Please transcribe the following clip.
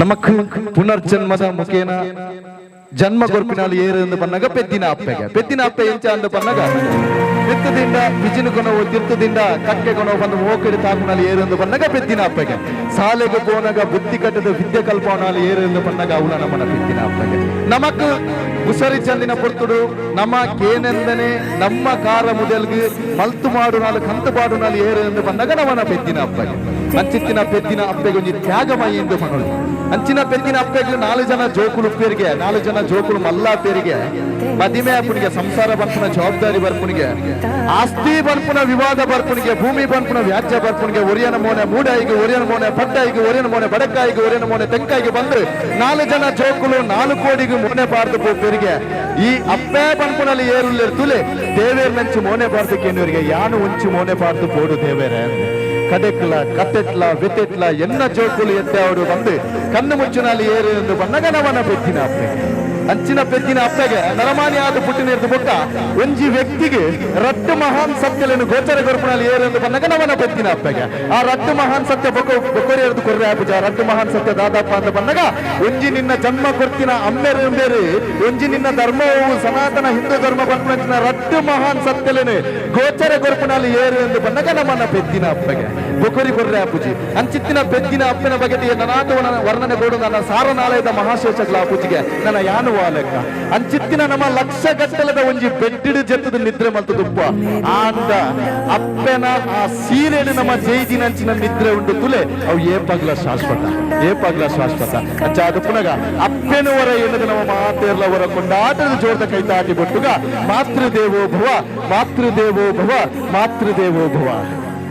ನಮಕ್ ಪುನರ್ಜನ್ಮದ ಮುಖೇನ ಜನ್ಮ ಏರು ಎಂದು ಬಂದಾಗ ಪೆದ್ದಿನ ಅಪ್ಪೆಗೆ. ಪೆದ್ದಿನ ಅಪ್ಪೆ ಎಂಚ ಅಂದ ಬಂದಾಗ? ತೀರ್ಥದಿಂದ ಬಿಜಿನು ಕೊನವು ತೀರ್ಥದಿಂದ ಕಕ್ಕೆ ಕೊನವು ಬಂದು ಮೋಕಡಿ ತಾಕುನಲ್ಲಿ ಏರು ಎಂದು ಬಂದಾಗ ಪೆದ್ದಿನ ಅಪ್ಪೆಗೆ. ಸಾಲೆಗೆ ಪೋನಗ ಬುದ್ಧಿ ಕಟ್ಟದ ವಿದ್ಯೆ ಕಲ್ಪನಲ್ಲಿ ಏರು ಎಂದು ಬಂದಾಗ ಅವಳ ನಮ್ಮನ ಪೆದ್ದಿನ ಅಪ್ಪೆಗೆ. ನಮಕ್ ಉಸರಿ ಚಂದಿನ ಪುರ್ತುಡು, ನಮ್ಮ ಕೇನೆಂದನೆ, ನಮ್ಮ ಕಾರ ಮುದಲ್ಗೆ ಮಲ್ತು ಮಾಡು ನಾಲ್ಕು ಕಂತು ಪಾಡು ನಾಲ್ ಏರು ಎಂದು ಬಂದಾಗ ನಮ್ಮನ ಪೆದ್ದಿನ ಅಪ್ಪಗೆ. ಅಂಚಿತ್ತಿನ ಪೆದ್ದಿನ ಅಪ್ಪೆಗೊಂದು ತ್ಯಾಗಮಯಿ ಎಂದು ಮಗಳು ಅಂಚಿನ ಪೆದ್ದಿನ ಅಪ್ಪೆಗೆ ನಾಲ್ಕು ಜನ ಜೋಕುಲು ಪೇರಿಗೆ, ನಾಲ್ಕು ಜನ ಜೋಕುಲು ಮಲ್ಲ ಪೇರಿಗೆ, ಮದಿಮೆ ಅಪ್ಪನಿಗೆ ಸಂಸಾರ ಬರ್ಪುನ ಜವಾಬ್ದಾರಿ ಬರ್ಪುನಿಗೆ, ಆಸ್ತಿ ಬರ್ಪುನ ವಿವಾದ ಬರ್ಪುನಿಗೆ, ಭೂಮಿ ಬರ್ಪುನ ವ್ಯಾಜ್ಯ ಬರ್ಪುನಿಗೆ, ಒರಿಯನ ಮೋನೆ ಮೂಡಾಯಿಗೆ, ಒರಿಯನ ಮೋನೆ ಪಟ್ಟಾಯಿಗೆ, ಒರಿಯನ ಮೋನೆ ಬಡಕಾಯಿಗೆ, ಒರಿಯನ ಮೋನೆ ತೆಂಕಾಯಿಗೆ ಬಂದ್ರೆ ನಾಲ್ಕು ಜನ ಜೋಕುಲು ನಾಲ್ಕು ಕೋಡಿಗೆ ಮೋನೆ ಬಾರ್ದು ಪೇರಿಗೆ ಈ ಅಪ್ಪೆ ಬಂಪುನಲ್ಲಿ ಏರುಲ್ಲಿರ್ತುಲೆ ದೇವೇರ್ ನಂಚು ಮೋನೆ ಬಾರ್ದು ಕೇನುವರಿಗೆ ಯಾನು ಉಂಚು ಮೋನೆ ಬಾರ್ದು ಪೋಡು ದೇವೇರೆ. ಕಡೆಕ್ಲ ಕತ್ತೆಟ್ಲ ಬೆತ್ತೆಟ್ಲ ಎನ್ನ ಜೋಕುಲು ಎತ್ತೆ ಅವರು ಬಂದು ಕಣ್ಣು ಮುಚ್ಚಿನಲ್ಲಿ ಏರು ಎಂದು ಬಂದಾಗ ನವನ ಬೆತ್ತಿನ ಅಪ್ಪೆ ಅಂಚಿನ ಪೆದ್ದಿನ ಅಪ್ಪಗೆ ನರಮಾನಿಯಾದ ಪುಟ್ಟಿನಿರ್ದು ಬುಟ್ಟ ಒಂಜಿ ವ್ಯಕ್ತಿಗೆ ರಟ್ಟು ಮಹಾನ್ ಸತ್ಯಲೇನು ಗೋಚರ ಗರ್ಪಣಲ್ಲಿ ಏರೆಂದು ಬಂದಾಗ ನವನ ಪೆದ್ದಿನ ಅಪ್ಪಗೆ. ಆ ರಟ್ಟು ಮಹಾನ್ ಸತ್ಯ ಬೊಕ್ಕರಿ ಎರೆದು ಕೊರ್ರೆ ಆಪುಜ. ರಟ್ಟು ಮಹಾನ್ ಸತ್ಯ ದಾದಪ್ಪ ಅಂತ ಬಂದಾಗ, ಒಂಜಿ ನಿನ್ನ ಜನ್ಮ ಕೊರ್ತಿನ ಅಮ್ಮೆರೆ ಬೇರೆ ಒಂಜಿ ನಿನ್ನ ಧರ್ಮವು ಸನಾತನ ಹಿಂದೂ ಧರ್ಮ ಬಂದ ರಟ್ಟು ಮಹಾನ್ ಸತ್ಯಲನ್ನು ಗೋಚರ ಗರ್ಪಣಲ್ಲಿ ಏರು ಎಂದು ಬಂದಾಗ ನಮ್ಮನ್ನ ಪೆದ್ದಿನ ಅಪ್ಪಗೆ. ಬೊಕರಿ ಕೊರ್ರೆ ಆಪುಜಿ. ಅಂಚಿತ್ತಿನ ಪೆದ್ದಿನ ಅಪ್ಪನ ಬಗ್ಗೆ ನನಾದವನ ವರ್ಣನೆ ಕೊಡು ನನ್ನ ಸಾರನಾಲಯದ ಮಹಾಶೇಷಗಳ ಅಪುಜಿಗೆ ನನ್ನ ಯಾನು ಲೆಕ್ಕ ಅಂಚಿತ್ತಿನ ನಮ್ಮ ಲಕ್ಷ ಗಟ್ಟಲದ ಒಂಜಿ ಬೆಟ್ಟಿಡು ಜತ್ತದ ನಿದ್ರೆ ಮಲ್ತದುಪ್ಪ ಆಂದ ಅಪ್ಪನ ಆ ಸೀರೆಡು ನಮ್ಮ ಜೈದಿನಂಚಿನ ನಿದ್ರೆ ಉಂಡು ತುಲೆ ಅವು ಏ ಪಗ್ಲ ಶಾಶ್ವತ ಏ ಪಗ್ಲ ಶಾಶ್ವತ ಅಂಚ ಅದು ಪುನಗ ಅಪ್ಪೆನವರ ಎನ್ನದ ನಮ್ಮ ಮಾತೇರ್ಲವರ ಕೊಂಡಾಟದ ಜೋರ್ದ ಕೈತಾಟಿ ಬೊಟ್ಟುಗ ಮಾತೃದೇವೋ ಭವ ಮಾತೃದೇವೋ ಭವ ಮಾತೃದೇವೋ ಭವ